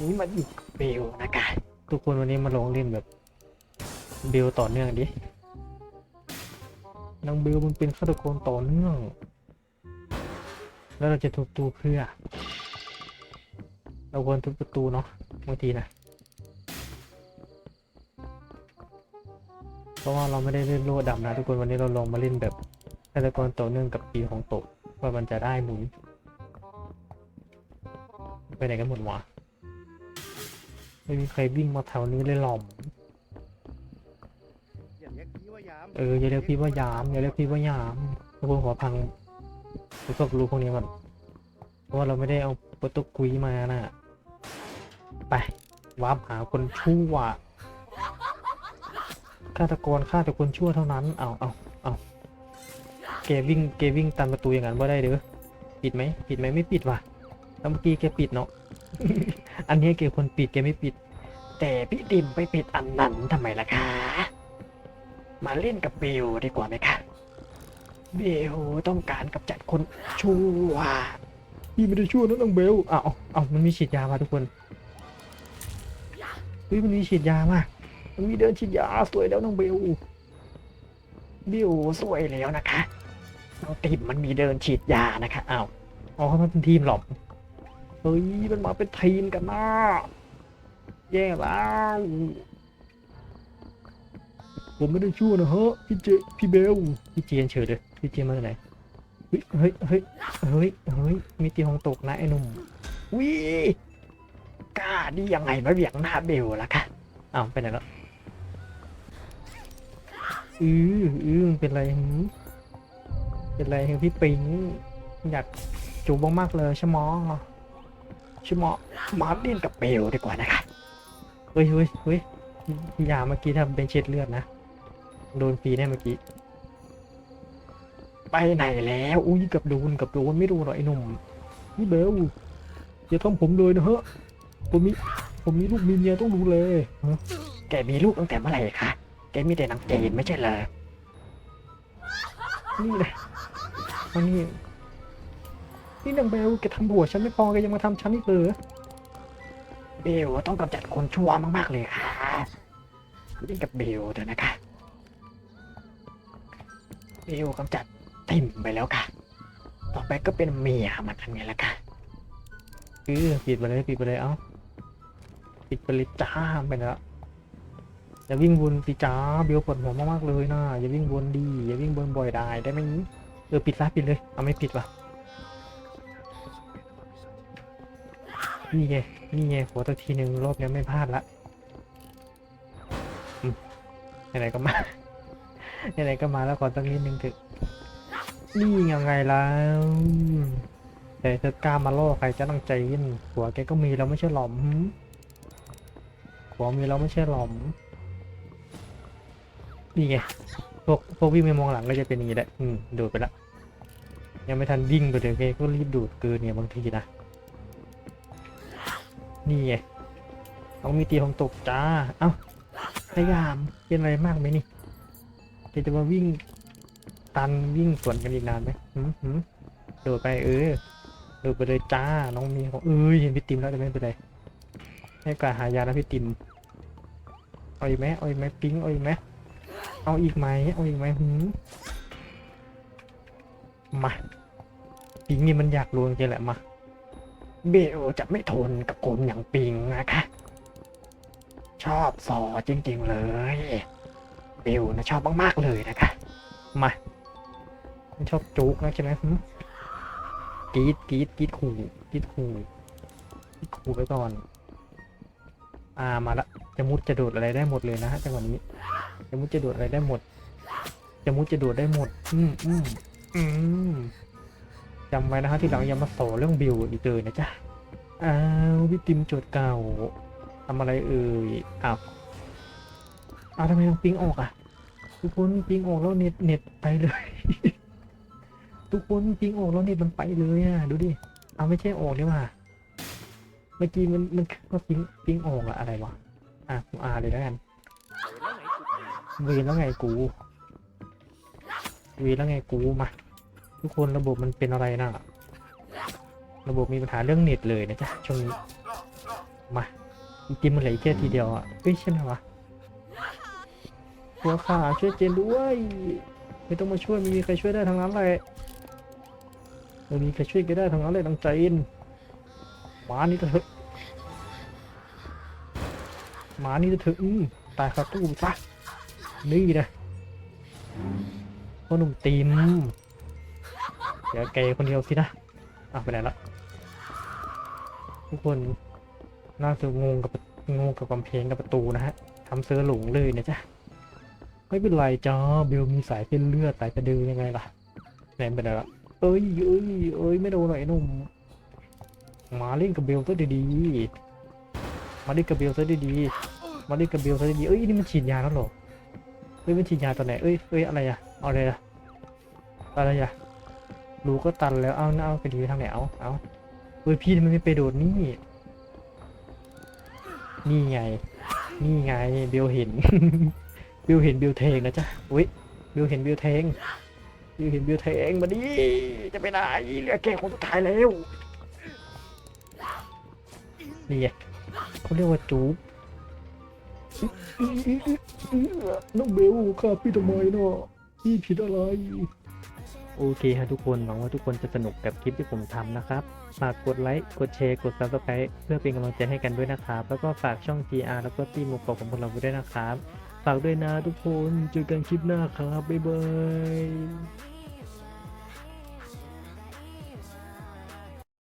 นี้มาอยู่กับเบลนะคะทุกคนวันนี้มาลองเล่นแบบเบลต่อเนื่องดินางเบลมันเป็นฆาตกรต่อเนื่อง แล้วเราจะทุบประตูเพื่อ เราควรทุบประตูเนาะบางทีนะเพราะว่าเราไม่ได้เล่นโล่ดำนะทุกคนวันนี้เราลองมาเล่นแบบฆาตกรต่อเนื่องกับปีของตกว่ามันจะได้หมุนไปไหนกันหมดวะ ไม่มีใครวิ่งมาแถวนี้เลยหรอม อย่าเรียกพี่ว่ายามเอออย่าเรียกพี่ว่ายามอย่าเรียกพี่ว่ายามทุกคนขอพังพวกรู้พวกนี้ก่อนเพราะว่าเราไม่ได้เอาโปรตุกุยมานะไปวาร์ปหาคนชั่วฆาตกรฆ่าแต่คนชั่วเท่านั้น เอาเอาเอาแกวิ่งแกวิ่งตันประตูอย่างนั้นว่าได้เด้อปิดไหมปิดไหมไม่ปิดว่ะแล้วเมื่อกี้แกปิดเนาะ อันนี้แกคนปิดแกไม่ปิด แต่พี่ดิมไปปิดอันนั้นทำไมล่ะคะ มาเล่นกับเบลดีกว่าไหมคะ เบลต้องการกำจัดคนชั่วพี่ไม่ได้ชั่วนะน้องเบลอ้าวอ้าวมันมีฉีดยามาทุกคนเฮ้ยมันมีฉีดยามามันมีเดินฉีดยาสวยแล้วน้องเบลเบลสวยแล้วนะคะน้องติมมันมีเดินฉีดยานะคะอ้าวอ๋อมันเป็นทีมหรอ เฮ้ยมันมาเป็นทีมกันนะแย่แล้วผมไม่ได้ชั่วนะฮะพี่เจพี่เบลพี่เจนเฉยเลยพี่เจนมาจากไหนเฮ้ยเฮ้ยเฮ้ยเฮ้ยเฮ้ยมีตีหงตกนะไอ้หนุ่มวิกล้าดียังไงมาเบียงหน้าเบลล่ะคะอ้าวไปไหนแล้วอืออือเป็นไรหืมเป็นไรหือพี่ปิงอยากจูบมากๆเลยใช่ไหมอใช่ไหมอมาเล่นกับเบลดีกว่านะคะเฮ้ยเฮ้ยเฮ้ยพี่ยาเมื่อกี้ทำเป็นเช็ดเลือดนะ โดนฟรีแน่เมื่อกี้ ไปไหนแล้ว อุ้ยเกับโดนเกับโดนไม่รู้หรอกไอ้หนุ่มนี่เบลอย่าทำผมเลยนะฮะผมมีผมมีลูกมีเมียต้องดูแลฮะแกมีลูกตั้งแต่เมื่อไหร่คะ แกมีแต่นางเจนไม่ใช่เหรอนี่เลยอันนี้ นี่นางเบลแกทำหัวฉันไม่พอแกยังมาทำฉันอีกเลยเบลต้องกำจัดคนชั่วมากๆเลยค่ะเล่นกับเบลเถอะนะคะเบลกำจัดติ่มไปแล้วค่ะ ต่อไปก็เป็นเมียมันทำไงล่ะค่ะเออปิดไปเลยปิดไปเลยเอ้าปิดไปเลยจ้าไปแล้วอย่าวิ่งวนสิจ้าเบลปวดหัวมากๆเลยนะอย่าวิ่งวนดีอย่าวิ่งวนบ่อยได้ได้ไหมเออปิดซะปิดเลยเอาไม่ปิดว่ะ นี่ไง นี่ไงขอตัวทีหนึ่งรอบนี้ไม่พลาดละไหนๆก็มาไหนๆก็มาแล้วขอตั้งนิดนึงเถอะนี่ยังไงแล้วแต่เธอกล้ามาล่อใครจะต้องใจเย็นหัวแกก็มีแล้วไม่ใช่หรอมหัวมีแล้วไม่ใช่หรอมนี่ไงพวกพวกวิ่งไม่มองหลังก็จะเป็นอย่างนี้แหละอืมดูดไปละยังไม่ทันวิ่งไปเลยแกก็รีบดูดเกินเนี่ยบางทีนะ นี่ไงเอามีตีของตกจ้า เอ้าพยายามเป็นอะไรมากไหมนี่แกจะมาวิ่งตันวิ่งสวนกันอีกนานไหมหืมหืมโดดไปเออโดดไปเลยจ้า น้องมีของเอ้ยเห็นพี่ติมแล้วแต่ไม่เป็นไรให้กาหายาแล้วพี่ติมเอาอีกไหมเอาอีกไหมปิ๊งเอาอีกไหมเอาอีกไหมเอาอีกไหมหืมมาปิ๊งนี่มันอยากรวงจริงแหละมา เบลจะไม่ทนกับคนอย่างปิงนะคะ ชอบซอจริงๆเลยบิวนะชอบมากๆเลยนะคะ มาชอบจุกนะใช่ไหมกีดกีดกีดขู่กีดขู่กีดขู่ไปก่อน อ่ามาละจะมุดจะโดดอะไรได้หมดเลยนะฮะจังหวะนี้จะมุดจะโดดอะไรได้หมดจะมุดจะโดดได้หมด อืมอืมอืม จำไว้นะฮะที่หลังอย่ามาสอนเรื่องบิวอีกเลยนะจ๊ะอ้าวพี่ติมโจทย์เก่าทำอะไรเอ่ยอ้าวอ้าวทำไมต้องปิ้งออกอะ ทุกคนปิ้งออกแล้วเน็ตเน็ตไปเลย ทุกคนปิ้งออกแล้วเน็ตมันไปเลยอะดูดิเอาไม่ใช่ออกเนี่ว่าเมื่อกี้มันมันก็ปิ้งปิ้งออกอะอะไรวะอะกูอ่านเลยแล้วกันวีแล้วไงกูวีแล้วไงกูมา ทุกคนระบบมันเป็นอะไรนะระบบมีปัญหาเรื่องเน็ตเลยนะจ๊ะช่วงนี้มาอีกทีมันเหลือแค่ทีเดียวอะเฮ้ยใช่ไหมวะตัวขาช่วยเจนด้วย ไม่ต้องมาช่วยไม่มีใครช่วยได้ทั้งนั้นเลยไม่มีใครช่วยแกได้ทั้งนั้นเลยน้งเจนหมานี่ก็เถอะหมานี่ก็เถอะอืมตายคาตู้ซะนี่นะพ่อหนุ่มตีม เดี๋ยวแกคนเดียวสินะอะไปไหนละทุกคนน่าจะงงกับงงกับกำแพงกับประตูนะฮะทำเสื้อหลงเลยนะจ๊ะไม่เป็นไรจ้าเบลมีสายเป็นเลือดสายสะดือยังไงล่ะแหนไปไหนละเอ้ยเอ้ยเอ้ยไม่โดนหน่อยไหนุ่มมาเล่นกับเบลซะดีๆมาเล่นกับเบลซะดีๆมาเล่นกับเบลซะดีๆเอ้ยนี่มันฉีดยาแล้วเหรอเอ้ยมันฉีดยาตอนไหนเอ้ยเอ้ยอะไรอะอะไรอะอะไรอะ รูก็ตันแล้ว เอาเอาไปดีทางไหนเอาเอาเอ้ยพี่ทำไมไม่ไปโดดนี่ นี่ไง นี่ไงเบลเห็น เบิวเห็นเบิวเทงนะจ๊ะอุ้ยเบิวเห็นเบิวเทงเบิวเห็นเบิวเทงมาดิจะไปไหนเหลือแก่คนสุดท้ายแล้วนี่ไงเขาเรียกว่าจูบน้องเบลครับพี่ทำไมเนาะพี่ผิดอะไร โอเคฮะทุกคนหวังว่าทุกคนจะสนุกกับคลิปที่ผมทำนะครับ ฝากกดไลค์ กดแชร์ กด subscribe เพื่อเป็นกำลังใจให้กันด้วยนะครับ แล้วก็ฝากช่อง GR แล้วก็ตีมุกของพวกเราด้วยนะครับ ฝากด้วยนะทุกคน เจอกันคลิปหน้าครับ บ๊ายบาย